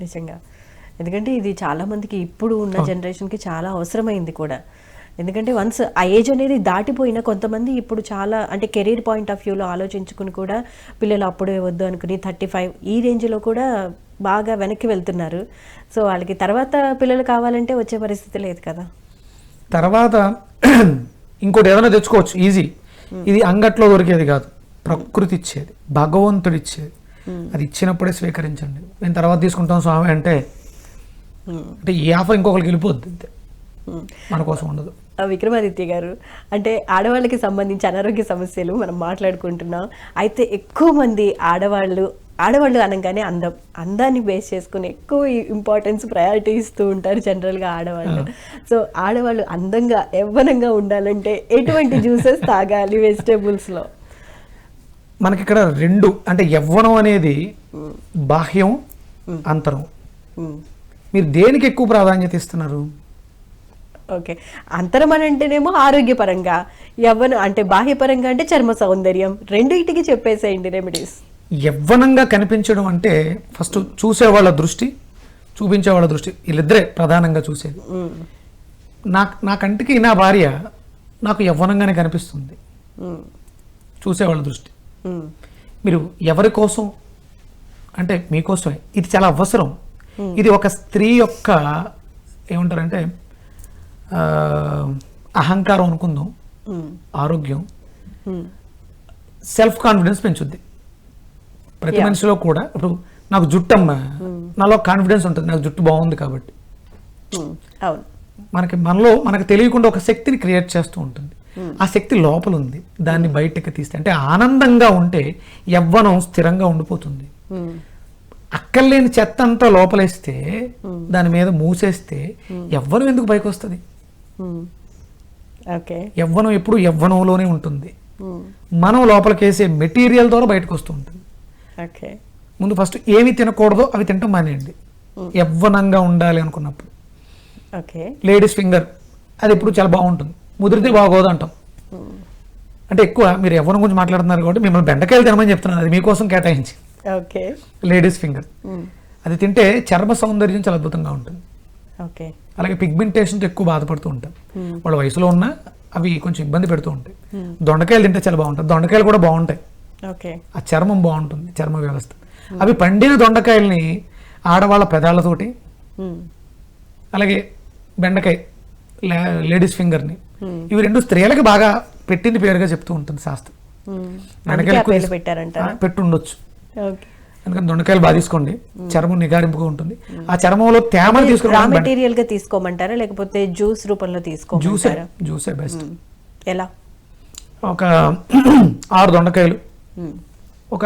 నిజంగా. ఎందుకంటే ఇది చాలా మందికి ఇప్పుడు ఉన్న జనరేషన్కి చాలా అవసరమైంది కూడా. ఎందుకంటే వన్స్ ఆ ఏజ్ అనేది దాటిపోయిన కొంతమంది ఇప్పుడు చాలా అంటే కెరీర్ పాయింట్ ఆఫ్ వ్యూలో ఆలోచించుకుని కూడా పిల్లలు అప్పుడే వద్దు అనుకుని థర్టీ ఫైవ్ ఈ రేంజ్లో కూడా బాగా వెనక్కి వెళ్తున్నారు. సో వాళ్ళకి తర్వాత పిల్లలు కావాలంటే వచ్చే పరిస్థితి లేదు కదా. తర్వాత ఇంకోటి ఏదైనా తెచ్చుకోవచ్చు ఈజీ. ఇది అంగట్లో దొరికేది కాదు. ప్రకృతి ఇచ్చేది భగవంతుడు ఇచ్చేది అది ఇచ్చినప్పుడే స్వీకరించండి. నేను తర్వాత తీసుకుంటాం స్వామి అంటే అంటే ఈ ఆఫర్ ఇంకొకరికి వెళ్ళిపోద్ది అంతే. మన కోసం ఉండదు. విక్రమాదిత్య గారు అంటే ఆడవాళ్ళకి సంబంధించి అనారోగ్య సమస్యలు మనం మాట్లాడుకుంటున్నాం. అయితే ఎక్కువ మంది ఆడవాళ్ళు ఆడవాళ్ళు అనగానే అందం అందాన్ని బేస్ చేసుకుని ఎక్కువ ఇంపార్టెన్స్ ప్రయారిటీ ఇస్తూ ఉంటారు జనరల్గా ఆడవాళ్ళు. సో ఆడవాళ్ళు అందంగా యవ్వనంగా ఉండాలంటే ఎటువంటి జ్యూసెస్ తాగాలి వెజిటేబుల్స్లో మనకి ఇక్కడ రెండు అంటే యవ్వనం అనేది బాహ్యం అంతరం. మీరు దేనికి ఎక్కువ ప్రాధాన్యత ఇస్తున్నారు? ఓకే. అంతరం అని అంటేనేమో ఆరోగ్యపరంగా యవ్వనం అంటే బాహ్యపరంగా అంటే చర్మ సౌందర్యం. రెండింటికి చెప్పేసేయండి రెమెడీస్. యవ్వనంగా కనిపించడం అంటే ఫస్ట్ చూసేవాళ్ళ దృష్టి చూపించేవాళ్ళ దృష్టి. వీళ్ళిద్దరే ప్రధానంగా చూసేది. నా నా కంటికి నా భార్య నాకు యవ్వనంగానే కనిపిస్తుంది. చూసేవాళ్ళ దృష్టి. మీరు ఎవరి కోసం? అంటే మీకోసమే ఇది చాలా అవసరం. ఇది ఒక స్త్రీ యొక్క ఏమంటారంటే అహంకారం అనుకుందాం. ఆరోగ్యం. సెల్ఫ్ కాన్ఫిడెన్స్ పెంచుద్ది. ప్రతి. మనిషిలో కూడా ఇప్పుడు నాకు జుట్టు అమ్మ నాలో కాన్ఫిడెన్స్ ఉంటుంది. నాకు జుట్టు బాగుంది కాబట్టి. మనకి మనలో మనకు తెలియకుండా ఒక శక్తిని క్రియేట్ చేస్తూ ఉంటుంది. ఆ శక్తి లోపల ఉంది దాన్ని బయటకి తీస్తే అంటే ఆనందంగా ఉంటే యవ్వనం స్థిరంగా ఉండిపోతుంది. అక్కర్లేని చెత్త అంతా లోపలేస్తే దాని మీద మూసేస్తే యవ్వనం ఎందుకు పైకి వస్తుంది యవ్వనం ఎప్పుడు యవ్వనంలోనే ఉంటుంది. మనం లోపలికేసే మెటీరియల్ ద్వారా బయటకు వస్తూ ఉంటుంది ముందు ఫస్ట్ ఏమి తినకూడదో అవి తింటాం మానేయండి. యవ్వనంగా ఉండాలి అనుకున్నప్పుడు. ఓకే లేడీస్ ఫింగర్ అది ఎప్పుడు చాలా బాగుంటుంది. ముదిరితే బాగోదు అంటాం అంటే ఎక్కువ మీరు యవ్వనం గురించి మాట్లాడుతున్నారు కాబట్టి మిమ్మల్ని బెండకాయలు తినమని చెప్తున్నాను. అది మీకోసం కేటాయించి. ఓకే. Ladies finger. అది తింటే చర్మ సౌందర్యం చాలా అద్భుతంగా ఉంటుంది. ఓకే. అలాగే పిగ్మెంటేషన్తో ఎక్కువ బాధపడుతూ ఉంటారు వాళ్ళ వయసులో ఉన్న అవి కొంచెం ఇబ్బంది పెడుతూ ఉంటాయి. దొండకాయలు తింటే చాలా బాగుంటుంది. దొండకాయలు కూడా బాగుంటాయి. ఓకే. ఆ చర్మం బాగుంటుంది చర్మ వ్యవస్థ. అవి పండిన దొండకాయల్ని ఆడవాళ్ళ పెదాలతోటి అలాగే బెండకాయ లేడీస్ ఫింగర్ని ఇవి రెండు స్త్రీలకు బాగా పెట్టింది పేరుగా చెప్తూ ఉంటుంది శాస్త్రం? ఆ, పెట్టుండొచ్చు. ఎందుకంటే దొండకాయలు బాగా తీసుకోండి చర్మం నిగారింపుగా ఉంటుంది. ఆ చర్మంలో తేమను రా తీసుకుని మెటీరియల్గా తీసుకోమంటారా? లేకపోతే జ్యూస్ రూపంలో జ్యూసే తీసుకోమంటారా? జ్యూసే బెస్ట్. ఎలా? ఒక ఆరు దొండకాయలు ఒక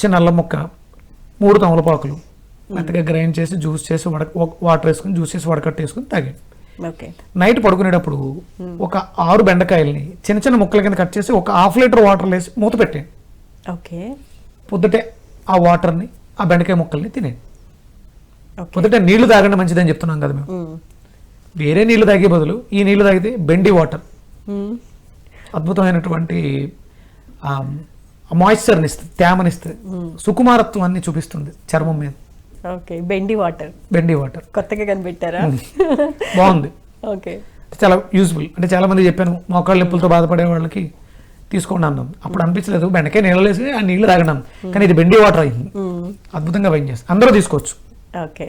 చిన్న అల్లం ముక్క మూడు తమలపాకులు మెత్తగా గ్రైండ్ చేసి జ్యూస్ చేసి వడ వాటర్ వేసుకుని జ్యూస్ చేసి వడకట్టేసుకుని తాగండి. ఓకే నైట్ పడుకునేటప్పుడు ఒక ఆరు బెండకాయల్ని చిన్న చిన్న ముక్కల కింద కట్ చేసి ఒక హాఫ్ లీటర్ వాటర్ వేసి మూత పెట్టండి ఓకే. పొద్దుటే ఆ వాటర్ని ఆ బెండకాయ ముక్కల్ని తినేయండి. ఓకే. పొద్దుటే నీళ్ళు తాగండి మంచిదని చెప్తున్నాం కదా మేము. వేరే నీళ్ళు తాగే బదులు ఈ నీళ్ళు తాగితే బెండి వాటర్. అద్భుతమైనటువంటి మాయిశ్చర్ని ఇస్తుంది తేమనిస్తుంది సుకుమారత్వాన్ని చూపిస్తుంది చర్మం మీద. ఓకే బెండి వాటర్ బెండి వాటర్ కొత్తగా కనిపెట్టారా? బాగుంది. ఓకే చాలా యూస్ఫుల్ అంటే చాలా మంది చెప్పాను మోకాళ్ళ నొప్పులతో బాధపడే వాళ్ళకి తీసుకోండి అన్నాం. అప్పుడు అనిపించలేదు బెండకాయ నీళ్ళలేసి ఆ నీళ్ళు తాగడం కానీ ఇది బెండి వాటర్ అయింది. అద్భుతంగా పనిచేస్తుంది. అందరూ తీసుకోవచ్చు. ఓకే